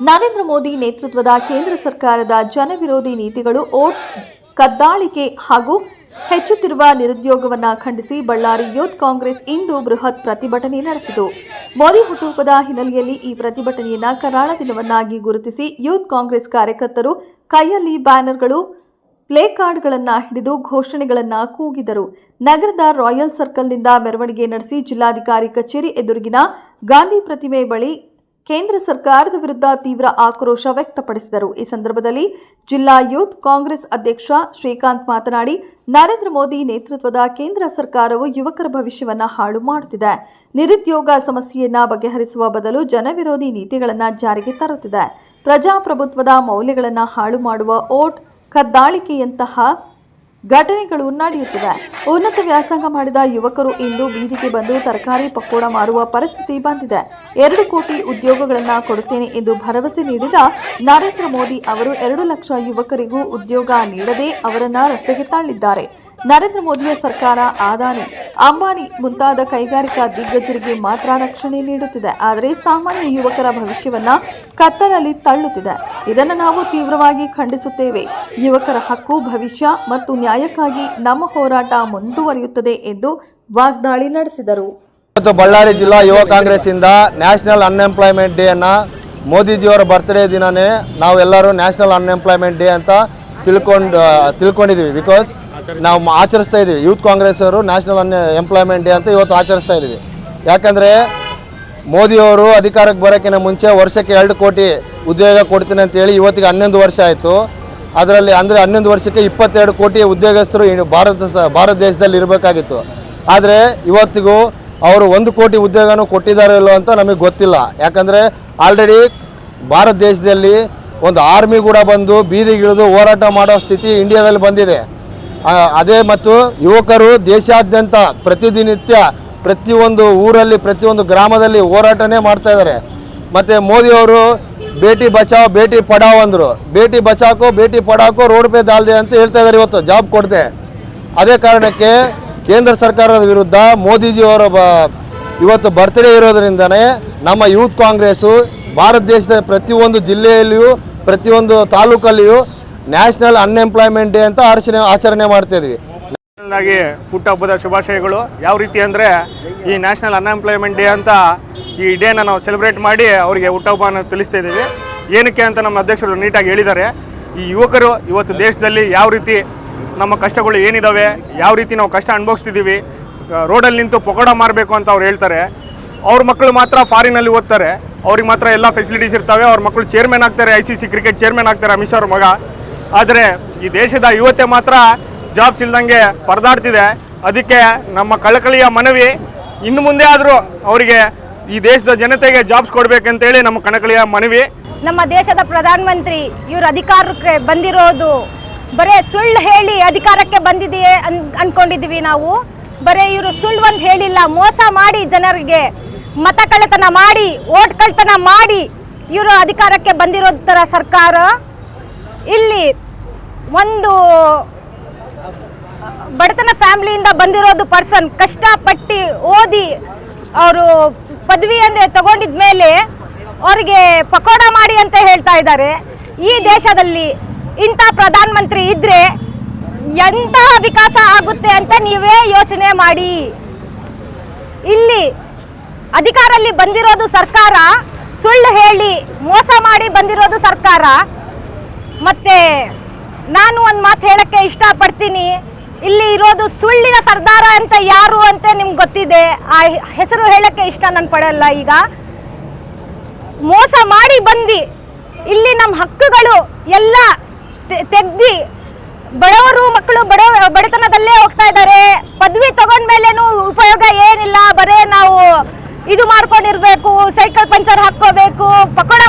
ನರೇಂದ್ರ ಮೋದಿ ನೇತೃತ್ವದ ಕೇಂದ್ರ ಸರ್ಕಾರದ ಜನವಿರೋಧಿ ನೀತಿಗಳು ಓಟ್ ಕದ್ದಾಳಿಕೆ ಹಾಗೂ ಹೆಚ್ಚುತ್ತಿರುವ ನಿರುದ್ಯೋಗವನ್ನು ಖಂಡಿಸಿ ಬಳ್ಳಾರಿ ಯೂತ್ ಕಾಂಗ್ರೆಸ್ ಇಂದು ಬೃಹತ್ ಪ್ರತಿಭಟನೆ ನಡೆಸಿತು. ಮೋದಿ ಹುಟ್ಟುಹಬ್ಬದ ಹಿನ್ನೆಲೆಯಲ್ಲಿ ಈ ಪ್ರತಿಭಟನೆಯನ್ನು ಕರಾಳ ದಿನವನ್ನಾಗಿ ಗುರುತಿಸಿ ಯೂತ್ ಕಾಂಗ್ರೆಸ್ ಕಾರ್ಯಕರ್ತರು ಕೈಯಲ್ಲಿ ಬ್ಯಾನರ್ಗಳು, ಪ್ಲೇ ಕಾರ್ಡ್ಗಳನ್ನು ಹಿಡಿದು ಘೋಷಣೆಗಳನ್ನು ಕೂಗಿದರು. ನಗರದ ರಾಯಲ್ ಸರ್ಕಲ್ನಿಂದ ಮೆರವಣಿಗೆ ನಡೆಸಿ ಜಿಲ್ಲಾಧಿಕಾರಿ ಕಚೇರಿ ಎದುರಿಗಿನ ಗಾಂಧಿ ಪ್ರತಿಮೆ ಬಳಿ ಕೇಂದ್ರ ಸರ್ಕಾರದ ವಿರುದ್ಧ ತೀವ್ರ ಆಕ್ರೋಶ ವ್ಯಕ್ತಪಡಿಸಿದರು. ಈ ಸಂದರ್ಭದಲ್ಲಿ ಜಿಲ್ಲಾ ಯೂತ್ ಕಾಂಗ್ರೆಸ್ ಅಧ್ಯಕ್ಷ ಶ್ರೀಕಾಂತ್ ಮಾತನಾಡಿ, ನರೇಂದ್ರ ಮೋದಿ ನೇತೃತ್ವದ ಕೇಂದ್ರ ಸರ್ಕಾರವು ಯುವಕರ ಭವಿಷ್ಯವನ್ನು ಹಾಳು ಮಾಡುತ್ತಿದೆ. ನಿರುದ್ಯೋಗ ಸಮಸ್ಯೆಯನ್ನ ಬಗೆಹರಿಸುವ ಬದಲು ಜನವಿರೋಧಿ ನೀತಿಗಳನ್ನು ಜಾರಿಗೆ ತರುತ್ತಿದೆ. ಪ್ರಜಾಪ್ರಭುತ್ವದ ಮೌಲ್ಯಗಳನ್ನು ಹಾಳು ಮಾಡುವ ಓಟ್, ಕದ್ದಾಳಿಕೆಯಂತಹ ಘಟನೆಗಳು ನಡೆಯುತ್ತಿವೆ. ಉನ್ನತ ವ್ಯಾಸಂಗ ಮಾಡಿದ ಯುವಕರು ಇಂದು ಬೀದಿಗೆ ಬಂದು ತರಕಾರಿ ಪಕೋಡ ಮಾರುವ ಪರಿಸ್ಥಿತಿ ಬಂದಿದೆ. ಎರಡು ಕೋಟಿ ಉದ್ಯೋಗಗಳನ್ನು ಕೊಡುತ್ತೇನೆ ಎಂದು ಭರವಸೆ ನೀಡಿದ ನರೇಂದ್ರ ಮೋದಿ ಅವರು ಎರಡು ಲಕ್ಷ ಯುವಕರಿಗೂ ಉದ್ಯೋಗ ನೀಡದೆ ಅವರನ್ನು ರಸ್ತೆಗೆ ತಳ್ಳಿದ್ದಾರೆ. ನರೇಂದ್ರ ಮೋದಿಯ ಸರ್ಕಾರ, ಆದಾನಿ, ಅಂಬಾನಿ ಮುಂತಾದ ಕೈಗಾರಿಕಾ ದಿಗ್ಗಜರಿಗೆ ಮಾತ್ರ ರಕ್ಷಣೆ ನೀಡುತ್ತಿದೆ. ಆದರೆ ಸಾಮಾನ್ಯ ಯುವಕರ ಭವಿಷ್ಯವನ್ನ ಕತ್ತಲಲ್ಲಿ ತಳ್ಳುತ್ತಿದೆ. ಇದನ್ನು ನಾವು ತೀವ್ರವಾಗಿ ಖಂಡಿಸುತ್ತೇವೆ. ಯುವಕರ ಹಕ್ಕು, ಭವಿಷ್ಯ ಮತ್ತು ನ್ಯಾಯಕ್ಕಾಗಿ ನಮ್ಮ ಹೋರಾಟ ಮುಂದುವರಿಯುತ್ತದೆ ಎಂದು ವಾಗ್ದಾಳಿ ನಡೆಸಿದರು. ಇವತ್ತು ಬಳ್ಳಾರಿ ಜಿಲ್ಲಾ ಯುವ ಕಾಂಗ್ರೆಸ್ ಇಂದ ನ್ಯಾಷನಲ್ ಅನ್ಎಂಪ್ಲಾಯ್ಮೆಂಟ್ ಡೇ ಅನ್ನ ಮೋದಿಜಿಯವರ ಬರ್ತ್ಡೇ ದಿನನೇ ನಾವೆಲ್ಲರೂ ನ್ಯಾಷನಲ್ ಅನ್ಎಂಪ್ಲಾಯ್ಮೆಂಟ್ ಡೇ ಅಂತ ತಿಳ್ಕೊಂಡು ತಿಳ್ಕೊಂಡಿದ್ದೀವಿ ಬಿಕಾಸ್ ನಾವು ಆಚರಿಸ್ತಾ ಇದ್ದೀವಿ ಯೂತ್ ಕಾಂಗ್ರೆಸ್ ಅವರು ನ್ಯಾಷನಲ್ ಅನ್ ಎಂಪ್ಲಾಯ್ಮೆಂಟ್ ಡೇ ಅಂತ ಇವತ್ತು ಆಚರಿಸ್ತಾ ಇದ್ದೀವಿ ಯಾಕಂದರೆ ಮೋದಿಯವರು ಅಧಿಕಾರಕ್ಕೆ ಬರೋಕ್ಕಿಂತ ಮುಂಚೆ ವರ್ಷಕ್ಕೆ ಎರಡು ಕೋಟಿ ಉದ್ಯೋಗ ಕೊಡ್ತೀನಿ ಅಂತೇಳಿ ಇವತ್ತಿಗೆ ಹನ್ನೊಂದು ವರ್ಷ ಆಯಿತು. ಅದರಲ್ಲಿ ಅಂದರೆ ಹನ್ನೊಂದು ವರ್ಷಕ್ಕೆ ಇಪ್ಪತ್ತೆರಡು ಕೋಟಿ ಉದ್ಯೋಗಸ್ಥರು ಭಾರತ ಭಾರತ ದೇಶದಲ್ಲಿ ಇರಬೇಕಾಗಿತ್ತು. ಆದರೆ ಇವತ್ತಿಗೂ ಅವರು ಒಂದು ಕೋಟಿ ಉದ್ಯೋಗನೂ ಕೊಟ್ಟಿದ್ದಾರೋ ಇಲ್ಲೋ ಅಂತ ನಮಗೆ ಗೊತ್ತಿಲ್ಲ. ಯಾಕಂದರೆ ಆಲ್ರೆಡಿ ಭಾರತ ದೇಶದಲ್ಲಿ ಒಂದು ಆರ್ಮಿ ಕೂಡ ಬಂದು ಬೀದಿಗಿಳಿದು ಹೋರಾಟ ಮಾಡೋ ಸ್ಥಿತಿ ಇಂಡಿಯಾದಲ್ಲಿ ಬಂದಿದೆ. ಅದೇ ಮತ್ತು ಯುವಕರು ದೇಶಾದ್ಯಂತ ಪ್ರತಿದಿನಿತ್ಯ ಪ್ರತಿಯೊಂದು ಊರಲ್ಲಿ ಪ್ರತಿಯೊಂದು ಗ್ರಾಮದಲ್ಲಿ ಹೋರಾಟನೇ ಮಾಡ್ತಾಯಿದ್ದಾರೆ ಮತ್ತು ಮೋದಿಯವರು ಬೇಟಿ ಬಚಾವ್, ಬೇಟಿ ಪಡಾವ್ ಅಂದರು. ಬೇಟಿ ಬಚಾಕೋ, ಬೇಟಿ ಪಡಾಕೋ ರೋಡ್ ಪೇ ದಾಲ್ದೆ ಅಂತ ಹೇಳ್ತಾ ಇದ್ದಾರೆ ಇವತ್ತು, ಜಾಬ್ ಕೊಡದೆ. ಅದೇ ಕಾರಣಕ್ಕೆ ಕೇಂದ್ರ ಸರ್ಕಾರದ ವಿರುದ್ಧ ಮೋದಿಜಿಯವರ ಬ, ಇವತ್ತು ಬರ್ತ್ಡೇ ಇರೋದರಿಂದನೇ ನಮ್ಮ ಯೂತ್ ಕಾಂಗ್ರೆಸ್ಸು ಭಾರತ ದೇಶದ ಪ್ರತಿಯೊಂದು ಜಿಲ್ಲೆಯಲ್ಲಿಯೂ, ಪ್ರತಿಯೊಂದು ತಾಲೂಕಲ್ಲಿಯೂ ನ್ಯಾಷನಲ್ ಅನ್ಎಂಪ್ಲಾಯ್ಮೆಂಟ್ ಡೇ ಅಂತ ಆಚರಣೆ ಆಚರಣೆ ಮಾಡ್ತಾ ಇದ್ವಿ ಹುಟ್ಟ ಹಬ್ಬದ ಶುಭಾಶಯಗಳು. ಯಾವ ರೀತಿ ಅಂದರೆ ಈ ನ್ಯಾಷನಲ್ ಅನ್ಎಂಪ್ಲಾಯ್ಮೆಂಟ್ ಡೇ ಅಂತ ಈ ಡೇನ ನಾವು ಸೆಲೆಬ್ರೇಟ್ ಮಾಡಿ ಅವರಿಗೆ ಹುಟ್ಟಹಬ್ಬನ ತಿಳಿಸ್ತಾ ಇದ್ದೀವಿ. ಏನಕ್ಕೆ ಅಂತ ನಮ್ಮ ಅಧ್ಯಕ್ಷರು ನೀಟಾಗಿ ಹೇಳಿದ್ದಾರೆ. ಈ ಯುವಕರು ಇವತ್ತು ದೇಶದಲ್ಲಿ ಯಾವ ರೀತಿ ನಮ್ಮ ಕಷ್ಟಗಳು ಏನಿದ್ದಾವೆ ಯಾವ ರೀತಿ ನಾವು ಕಷ್ಟ ಅನುಭವಿಸ್ತಿದ್ದೀವಿ ರೋಡಲ್ಲಿ ನಿಂತು ಪಕೋಡ ಮಾರಬೇಕು ಅಂತ ಅವ್ರು ಹೇಳ್ತಾರೆ. ಅವ್ರ ಮಕ್ಕಳು ಮಾತ್ರ ಫಾರಿನಲ್ಲಿ ಓದ್ತಾರೆ. ಅವ್ರಿಗೆ ಮಾತ್ರ ಎಲ್ಲ ಫೆಸಿಲಿಟೀಸ್ ಇರ್ತವೆ. ಅವ್ರ ಮಕ್ಕಳು ಚೇರ್ಮನ್ ಆಗ್ತಾರೆ I C C cricket chairman ಆಗ್ತಾರೆ ಅಮಿತ್ ಅವ್ರ ಮಗ. ಆದರೆ ಈ ದೇಶದ ಯುವತೆ ಮಾತ್ರ ಜಾಬ್ಸ್ ಇಲ್ದಂಗೆ ಪರದಾಡ್ತಿದೆ. ಅದಕ್ಕೆ ನಮ್ಮ ಕಳಕಳಿಯ ಮನವಿ. ಇನ್ನು ಮುಂದೆ ಆದರೂ ಅವರಿಗೆ ಈ ದೇಶದ ಜನತೆಗೆ ಜಾಬ್ಸ್ ಕೊಡಬೇಕಂತೇಳಿ ನಮ್ಮ ಕಳಕಳಿಯ ಮನವಿ. ನಮ್ಮ ದೇಶದ ಪ್ರಧಾನಮಂತ್ರಿ, ಇವರು ಅಧಿಕಾರಕ್ಕೆ ಬಂದಿರೋದು. ಬರೇ ಸುಳ್ಳು ಹೇಳಿ ಅಧಿಕಾರಕ್ಕೆ ಬಂದಿದೆಯೇ ಅನ್ ಅನ್ಕೊಂಡಿದ್ದೀವಿ ನಾವು. ಬರೇ ಇವರು ಸುಳ್ಳು ಒಂದು ಹೇಳಿಲ್ಲ. ಮೋಸ ಮಾಡಿ ಜನರಿಗೆ ಮತ ಕಳ್ಳತನ ಮಾಡಿ, ಓಟ್ ಕಳ್ಳತನ ಮಾಡಿ ಇವರು ಅಧಿಕಾರಕ್ಕೆ ಬಂದಿರೋ ಥರ ಸರ್ಕಾರ. ಇಲ್ಲಿ ಒಂದು ಬಡತನ ಫ್ಯಾಮಿಲಿಯಿಂದ ಬಂದಿರೋದು ಪರ್ಸನ್ ಕಷ್ಟಪಟ್ಟು ಓದಿ ಅವರು ಪದವಿ ಅಂದರೆ ತಗೊಂಡಿದ ಮೇಲೆ ಅವರಿಗೆ ಪಕೋಡ ಮಾಡಿ ಅಂತ ಹೇಳ್ತಾ ಇದ್ದಾರೆ. ಈ ದೇಶದಲ್ಲಿ ಇಂಥ ಪ್ರಧಾನಮಂತ್ರಿ ಇದ್ರೆ ಎಂತಹ ವಿಕಾಸ ಆಗುತ್ತೆ ಅಂತ ನೀವೇ ಯೋಚನೆ ಮಾಡಿ. ಇಲ್ಲಿ ಅಧಿಕಾರಲ್ಲಿ ಬಂದಿರೋದು ಸರ್ಕಾರ, ಸುಳ್ಳು ಹೇಳಿ ಮೋಸ ಮಾಡಿ ಬಂದಿರೋದು ಸರ್ಕಾರ. ಮತ್ತೆ ನಾನು ಒಂದು ಮಾತು ಹೇಳಕ್ಕೆ ಇಷ್ಟಪಡ್ತೀನಿ. ಇಲ್ಲಿ ಇರೋದು ಸುಳ್ಳಿನ ಸರ್ದಾರ ಅಂತ ಯಾರು ಅಂತ ನಿಮ್ಗೆ ಗೊತ್ತಿದೆ? ಆ ಹೆಸರು ಹೇಳಕ್ಕೆ ಇಷ್ಟ ನಾನು ಪಡಲ್ಲ ಈಗ. ಮೋಸ ಮಾಡಿ ಬಂದು. ಇಲ್ಲಿ ನಮ್ಮ ಹಕ್ಕುಗಳು ಎಲ್ಲ ತೆಗ್ದು ಬಡವರು ಮಕ್ಕಳು ಬಡ, ಬಡತನದಲ್ಲೇ ಹೋಗ್ತಾ ಇದ್ದಾರೆ ಪದವಿ ತಗೊಂಡ್ಮೇಲೇನು ಉಪಯೋಗ ಏನಿಲ್ಲ. ಬರೇ ನಾವು ಇದು ಮಾಡ್ಕೊಂಡಿರ್ಬೇಕು, ಸೈಕಲ್ ಪಂಚರ್ ಹಾಕ್ಕೋಬೇಕು, ಪಕೋಡ